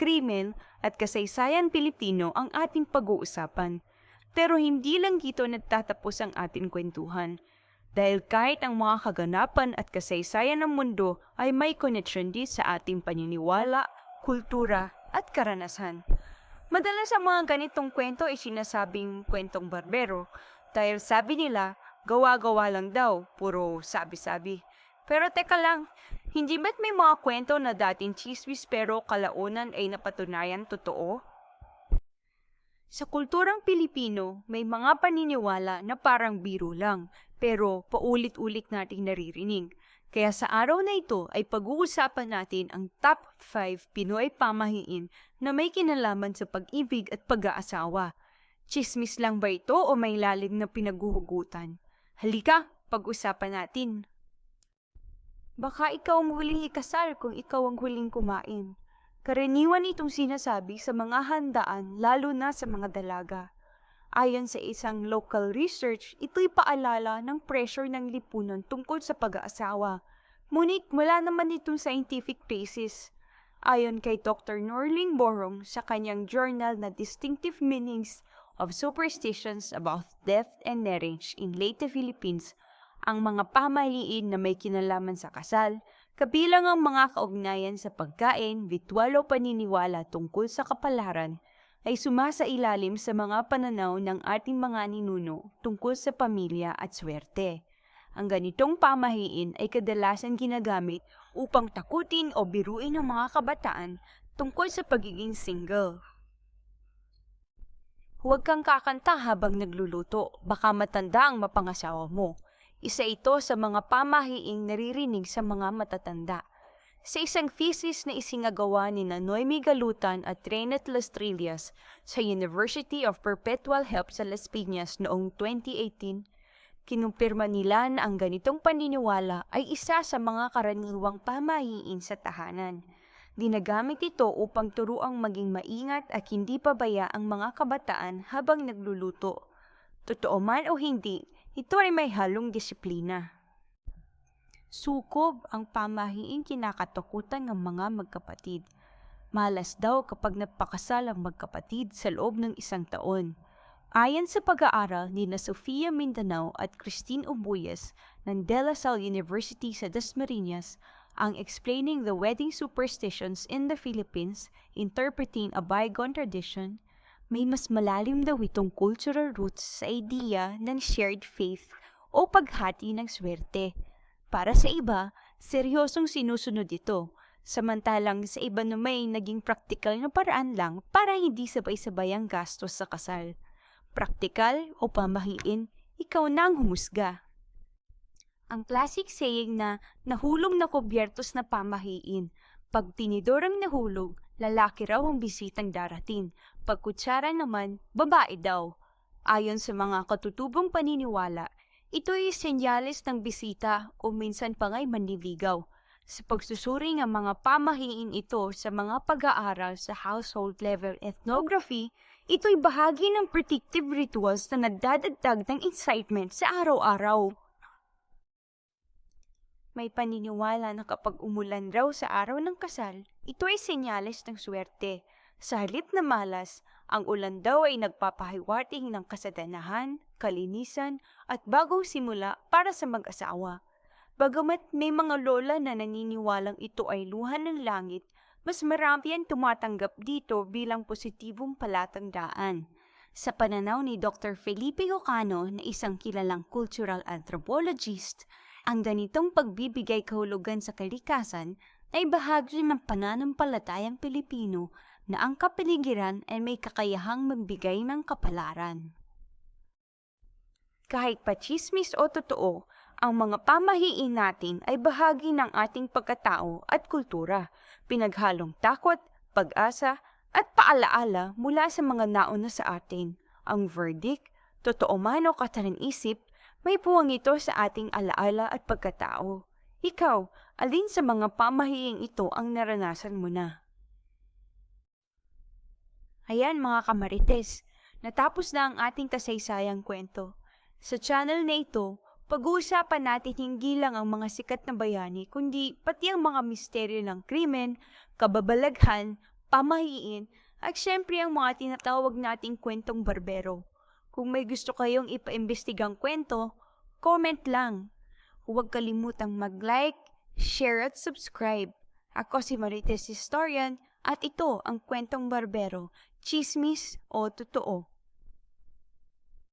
krimen at kasaysayan Pilipino ang ating pag-uusapan. Pero hindi lang dito nagtatapos ang ating kwentuhan. Dahil kahit ang mga kaganapan at kasaysayan ng mundo ay may connection din sa ating paniniwala, kultura at karanasan. Madalas ang mga ganitong kwento ay sinasabing kwentong barbero dahil sabi nila, gawa-gawa lang daw, puro sabi-sabi. Pero teka lang, hindi ba't may mga kwento na dating chismis pero kalaunan ay napatunayan totoo? Sa kulturang Pilipino, may mga paniniwala na parang biro lang, pero paulit-ulit nating naririnig. Kaya sa araw na ito ay pag-uusapan natin ang top 5 Pinoy pamahiin na may kinalaman sa pag-ibig at pag-aasawa. Chismis lang ba ito o may lalim na pinaguhugutan? Halika, pag-usapan natin. Baka ikaw ang huling ikasal kung ikaw ang huling kumain. Karaniwan itong sinasabi sa mga handaan lalo na sa mga dalaga. Ayon sa isang local research, ito'y paalala ng pressure ng lipunan tungkol sa pag-aasawa. Ngunit wala naman itong scientific basis. Ayon kay Dr. Norling Borong sa kanyang journal na Distinctive Meanings of Superstitions about Death and Marriage in Late Philippines, ang mga pamaliin na may kinalaman sa kasal, kabilang ang mga kaugnayan sa pagkain, ritual o paniniwala tungkol sa kapalaran, ay sumasa ilalim sa mga pananaw ng ating mga ninuno tungkol sa pamilya at swerte. Ang ganitong pamahiin ay kadalasan ginagamit upang takutin o biruin ang mga kabataan tungkol sa pagiging single. Huwag kang kakanta habang nagluluto, baka matanda ang mapangasawa mo. Isa ito sa mga pamahiing naririnig sa mga matatanda. Sa isang thesis na isingagawa ni Noemi Galutan at Renet Lastrillas sa University of Perpetual Help sa Las Piñas noong 2018, kinumpirma nila na ang ganitong paniniwala ay isa sa mga karaniwang pamahiin sa tahanan. Dinagamit ito upang turuang maging maingat at hindi pabaya ang mga kabataan habang nagluluto. Totoo man o hindi, ito ay may halong disiplina. Sukob ang pamahiin kinakatakutan ng mga magkapatid. Malas daw kapag nagpakasal ang magkapatid sa loob ng isang taon. Ayon sa pag-aaral ni na Sofia Mindanao at Christine Ubuyes ng De La Salle University sa Dasmariñas, ang Explaining the Wedding Superstitions in the Philippines, Interpreting a Bygone Tradition, may mas malalim daw itong cultural roots sa idea ng shared faith o paghati ng swerte. Para sa iba, seryosong sinusunod ito, samantalang sa iba na may naging praktikal na paraan lang para hindi sabay-sabay ang gastos sa kasal. Praktikal o pamahiin, ikaw na ang humusga. Ang classic saying na nahulog na kubyertos na pamahiin, pag tinidor ang nahulog, lalaki raw ang bisitang darating, pag kutsara naman, babae daw. Ayon sa mga katutubong paniniwala, ito ay senyales ng bisita o minsan pa nga'y manliligaw. Sa pagsusuri ng mga pamahiin ito sa mga pag-aaral sa household level ethnography, ito'y bahagi ng predictive rituals na nagdadagdag ng excitement sa araw-araw. May paniniwala na kapag umulan raw sa araw ng kasal, ito ay senyales ng swerte. Sa halip na malas, ang ulan daw ay nagpapahiwating ng kasadanahan, kalinisan, at bagong simula para sa mag-asawa. Bagamat may mga lola na naniniwalang ito ay luha ng langit, mas marami ang tumatanggap dito bilang positibong palatandaan. Sa pananaw ni Dr. Felipe Ocano na isang kilalang cultural anthropologist, ang ganitong pagbibigay kahulugan sa kalikasan ay bahagi ng pananampalatayang Pilipino na ang kapaligiran ay may kakayahang magbigay ng kapalaran. Kahit pa chismis o totoo, ang mga pamahiin natin ay bahagi ng ating pagkatao at kultura, pinaghalong takot, pag-asa, at paalaala mula sa mga nauna sa atin. Ang verdict, totoo man o kataran-isip, may puwang ito sa ating alaala at pagkatao. Ikaw, alin sa mga pamahiing ito ang naranasan mo na? Ayan mga kamarites, natapos na ang ating kasaysayang kwento. Sa channel na ito, pag-uusapan natin hindi lang ang mga sikat na bayani, kundi pati ang mga misteryo ng krimen, kababalaghan, pamahiin, at syempre ang mga tinatawag nating kwentong barbero. Kung may gusto kayong ipaimbestigang kwento, comment lang. Huwag kalimutang mag-like, share at subscribe. Ako si Marites Historian at ito ang kwentong barbero, chismis o totoo.